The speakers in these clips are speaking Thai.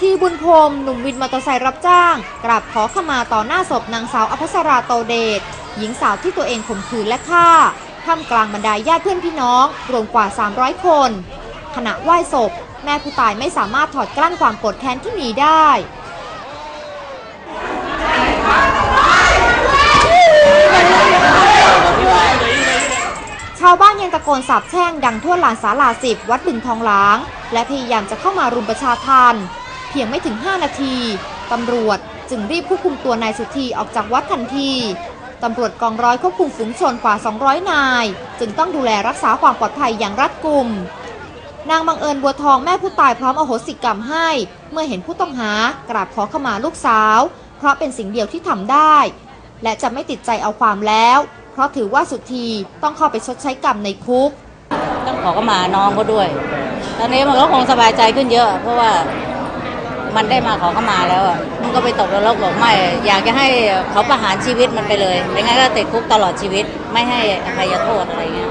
ที่บุญพรมหนุ่มวินมอเตอร์ไซค์รับจ้าง กราบขอขมาต่อหน้าศพนางสาวอภัสราโตเดชหญิงสาวที่ตัวเองข่มขืนและฆ่าท่ามกลางบรรดาญาติเพื่อนพี่น้องรวมกว่า 300 คน ขณะไหว้ศพ แม่ผู้ตายไม่สามารถถอดกลั้นความโกรธแค้นที่มีได้ชาวบ้านยังตะโกนสาบแช่งดังทั่วลานศาลาสิบวัดบึงทองหลาง และพยายามจะเข้ามารุมประชาทัน เพียงไม่ถึง 5 นาทีตำรวจจึงรีบควบคุมตัวนายสุธีออกจากวัดทันทีตำรวจกองร้อยควบคุมฝูงชนกว่า 200 นาย จึงต้องดูแลรักษาความปลอดภัยอย่างรัดกุม นางบังเอิญบัวทองแม่ผู้ตายพร้อมอโหสิกรรมให้ เมื่อเห็นผู้ต้องหากราบขอขมาลูกสาว เพราะเป็นสิ่งเดียวที่ทำได้ และจะไม่ติดใจเอาความแล้ว เพราะถือว่าสุธีต้องเข้าไปชดใช้กรรมในคุก ต้องขอขมาน้องเขาด้วย ตอนนี้มันก็คงสบายใจขึ้นเยอะ เพราะว่า มันได้มาขอเข้ามาแล้วอะมันก็ไปตกนรกบอกไม่ อยากจะให้เขาประหารชีวิตมันไปเลยไม่งั้นก็ติดคุกตลอดชีวิตไม่ให้อภัยโทษอะไรเงี้ย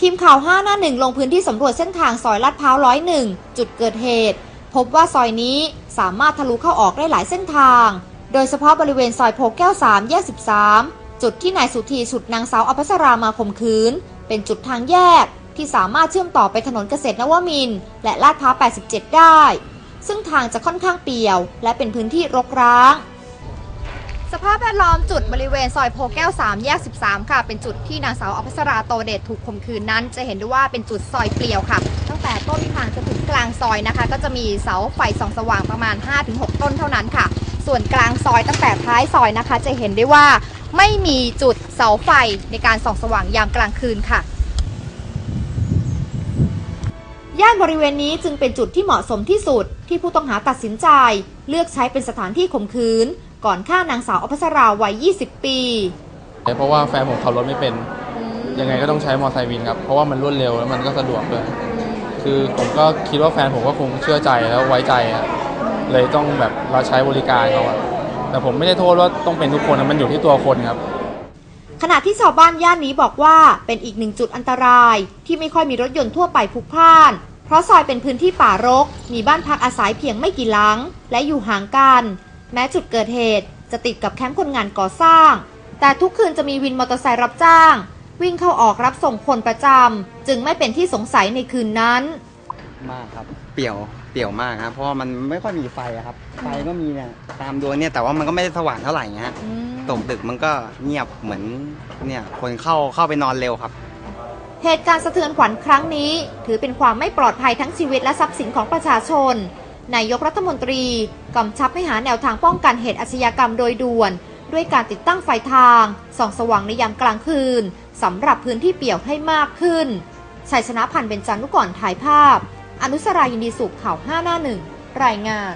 ทีมข่าว 5 หน้าหนึ่งลงพื้นที่สำรวจเส้นทางซอยลาดพร้าวร้อยหนึ่งจุดเกิดเหตุ พบว่าซอยนี้สามารถทะลุเข้าออกได้หลายเส้นทาง โดยเฉพาะบริเวณซอยโพแก้ว 3 แยก 13 จุดที่นายสุธีฉุดนางสาวอภัสรามาข่มขืน เป็นจุดทางแยกที่สามารถเชื่อมต่อไปถนนเกษตรนวมินทร์และลาดพร้าว 87 ได้ ซึ่งทางจะค่อนข้างเปี่ยว และเป็นพื้นที่รกร้าง สภาพแวดล้อมจุดบริเวณซอยโพแก้ว 3 แยก 13 ค่ะ เป็นจุดที่นางสาวอภัสราโตเดชถูกข่มขืนนั้น จะเห็นได้ว่าเป็นจุดซอยเปลี่ยวค่ะ ตั้งแต่ต้นทางจนถึงกลางซอยนะคะ ก็จะมีเสาไฟส่องสว่างประมาณ 5-6 ต้นเท่านั้นค่ะ ส่วนกลางซอยตั้งแต่ท้ายซอยนะคะ จะเห็นได้ว่าไม่มีจุดเสาไฟในการส่องสว่างยามกลางคืนค่ะ ย่านบริเวณนี้จึงเป็นจุดที่เหมาะสมที่สุด ที่ผู้ต้องหาตัดสินใจ เลือกใช้เป็นสถานที่ข่มขืน ก่อนฆ่านางสาวอภัสราวัย 20 ปี เพราะว่าแฟนผมขับรถไม่เป็น ยังไงก็ต้องใช้มอเตอร์ไซค์วินครับ เพราะว่ามันรวดเร็วแล้วมันก็สะดวกด้วย คือผมก็คิดว่าแฟนผมก็คงเชื่อใจแล้วไว้ใจอะเลยต้องแบบเราใช้บริการเขาอะแต่ผมไม่ได้โทษว่าต้องเป็นทุกคนนะมันอยู่ที่ตัวคนครับ ขณะที่ชาวบ้านย่านนี้บอกว่าเป็นอีกหนึ่งจุดอันตราย ที่ไม่ค่อยมีรถยนต์ทั่วไปพลุกพล่าน เพราะซอยเป็นพื้นที่ป่ารก มีบ้านพักอาศัยเพียงไม่กี่หลัง และอยู่ห่างกัน แม้จุดเกิดเหตุจะติดกับแคมป์คนงานก่อสร้าง แต่ทุกคืนจะมีวินมอเตอร์ไซค์รับจ้าง วิ่งเข้าออกรับส่งคนประจำจึงไม่เป็นที่สงสัยในคืนนั้น มากครับ เปี่ยว เปี่ยวมากครับ เพราะว่ามันไม่ค่อยมีไฟอะครับ ไฟก็มีเนี่ยตามดวงเนี่ย แต่ว่ามันก็ไม่ได้สว่างเท่าไหร่เงี้ย ตกดึกมันก็เงียบเหมือนเนี่ยคนเข้าเข้าไปนอนเร็วครับ เหตุการณ์สะเทือนขวัญครั้งนี้ ถือเป็นความไม่ปลอดภัยทั้งชีวิตและทรัพย์สินของประชาชน นายกรัฐมนตรีกำชับให้หาแนวทางป้องกันเหตุอาชญากรรมโดยด่วน ด้วยการติดตั้งไฟทาง ส่องสว่างในยามกลางคืนสำหรับพื้นที่เปี่ยวให้มากขึ้นชัยชนะพันธ์เป็นจันทร์นุก่อนถ่ายภาพ อนุสรายินดีสุขข่าว5หน้าหนึ่งรายงาน